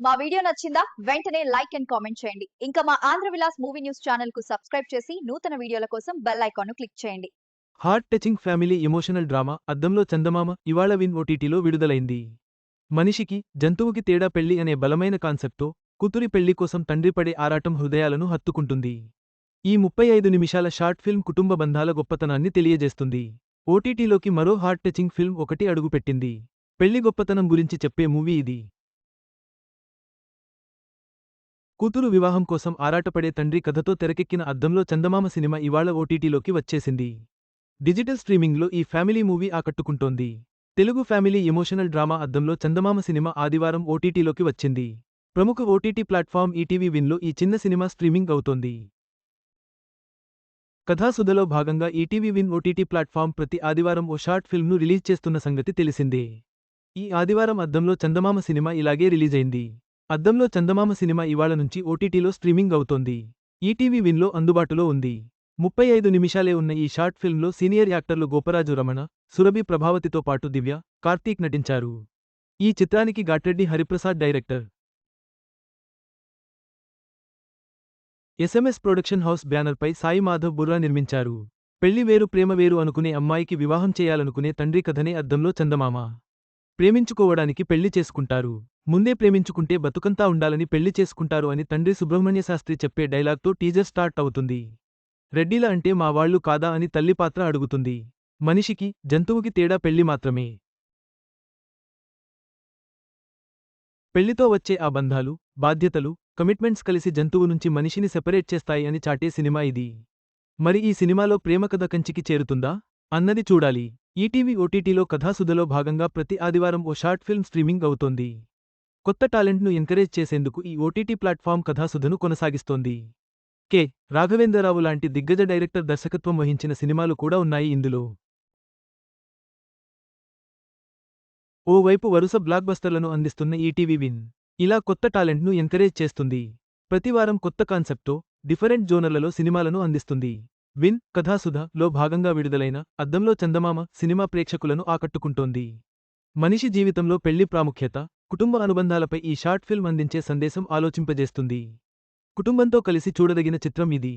మా వీడియో నచ్చిందా వెంటనే లైక్ అండ్ కామెంట్ చేయండి. ఇంకా మా ఆంధ్ర విలాస్ మూవీ న్యూస్ ఛానల్కు సబ్స్క్రైబ్ చేసి నూతన వీడియోల కోసం బెల్ ఐకాన్ను క్లిక్ చేయండి. Heart touching family emotional drama Addamlo Chandamama ఇవాళ విన్ ఓటీటీలో విడుదలైంది. మనిషికి జంతువుకి తేడా పెళ్ళి అనే బలమైన కాన్సెప్ట్తో కూతురి పెళ్ళి కోసం తండ్రి పడే ఆరాటం హృదయాలను హత్తుకుంటుంది. ఈ ముప్పై ఐదు నిమిషాల షార్ట్ ఫిల్మ్ కుటుంబ బంధాల గొప్పతనాన్ని తెలియజేస్తుంది. ఓటీటీలోకి మరో హార్ట్ టచింగ్ ఫిల్మ్ ఒకటి అడుగుపెట్టింది. పెళ్ళి గొప్పతనం గురించి చెప్పే మూవీ ఇది. కూతురు వివాహం కోసం ఆరాటపడే తండ్రి కథతో తెరకెక్కిన అద్దంలో చందమామ సినిమా ఇవాళ ఓటీటీలోకి వచ్చేసింది. డిజిటల్ స్ట్రీమింగ్లో ఈ family movie ఆకట్టుకుంటోంది. Telugu family emotional drama Addamlo Chandamama cinema ఆదివారం ఓటీటీలోకి వచ్చింది. ప్రముఖ ఓటీటీ ప్లాట్ఫామ్ ఈటీవీ విన్లో ఈ చిన్న సినిమా స్ట్రీమింగ్ అవుతోంది. కథాసుధలో భాగంగా ఈటీవీ విన్ ఓటీటీ ప్లాట్ఫామ్ ప్రతి ఆదివారం ఓ షార్ట్ ఫిల్మ్ను రిలీజ్ చేస్తున్న సంగతి తెలిసిందే. ఈ ఆదివారం అద్దంలో చందమామ సినిమా ఇలాగే రిలీజైంది. అద్దంలో చందమామ సినిమా ఇవాళ నుంచి ఓటీటీలో స్ట్రీమింగ్ అవుతోంది. ఈటీవీ విన్లో అందుబాటులో ఉంది. ముప్పై ఐదు నిమిషాలే ఉన్న ఈ షార్ట్ ఫిల్మ్లో సీనియర్ యాక్టర్లు గోపరాజు రమణ సురభి ప్రభావతితో పాటు దివ్య కార్తీక్ నటించారు. ఈ చిత్రానికి Gatreddy Hariprasad director. SMS production house బ్యానర్పై సాయి మాధవ్ బుర్రా నిర్మించారు. పెళ్ళి వేరు ప్రేమ వేరు అనుకునే అమ్మాయికి వివాహం చేయాలనుకునే తండ్రి కథనే అద్దంలో చందమామ. ప్రేమించుకోవడానికి పెళ్ళి చేసుకుంటారు. ముందే ప్రేమించుకుంటే బతుకంతా ఉండాలని పెళ్ళి చేసుకుంటారు అని తండ్రి సుబ్రహ్మణ్య శాస్త్రి చెప్పే డైలాగ్తో టీజర్ స్టార్ట్ అవుతుంది. రెడ్డిల అంటే మా వాళ్ళు కాదా అని తల్లి పాత్ర అడుగుతుంది. మనిషికి జంతువుకి తేడా పెళ్ళి మాత్రమే. పెళ్ళితో వచ్చే ఆ బంధాలు బాధ్యతలు కమిట్మెంట్స్ కలిసి జంతువు నుంచి మనిషిని సెపరేట్ చేస్తాయి అని చాటే సినిమా ఇది. మరి ఈ సినిమాలో ప్రేమ కథ కంచికి చేరుతుందా? అన్నది చూడాలి. ఈటీవీ ఓటీటీలో కథాసుధలో భాగంగా ప్రతి ఆదివారం ఓ షార్ట్ ఫిల్మ్ స్ట్రీమింగ్ అవుతోంది. కొత్త టాలెంట్ను ఎంకరేజ్ చేసేందుకు ఈ ఓటీటీ ప్లాట్ఫామ్ కథాసుధను కొనసాగిస్తోంది. కె. రాఘవేంద్రరావు లాంటి దిగ్గజ డైరెక్టర్ దర్శకత్వం వహించిన సినిమాలు కూడా ఉన్నాయి ఇందులో. ఓవైపు వరుస బ్లాక్బస్టర్లను అందిస్తున్న ఈటీవీ విన్. ఇలా కొత్త టాలెంట్ను ఎంకరేజ్ చేస్తుంది. ప్రతివారం కొత్త కాన్సెప్ట్తో డిఫరెంట్ జోనర్లలో సినిమాలను అందిస్తుంది. విన్ కథాసుధ లో భాగంగా విడుదలైన అద్దంలో చందమామ సినిమా ప్రేక్షకులను ఆకట్టుకుంటోంది. మనిషి జీవితంలో పెళ్ళి ప్రాముఖ్యత కుటుంబ అనుబంధాలపై ఈ షార్ట్ ఫిల్మ్ అందించే సందేశం ఆలోచింపజేస్తుంది. కుటుంబంతో కలిసి చూడదగిన చిత్రం ఇది.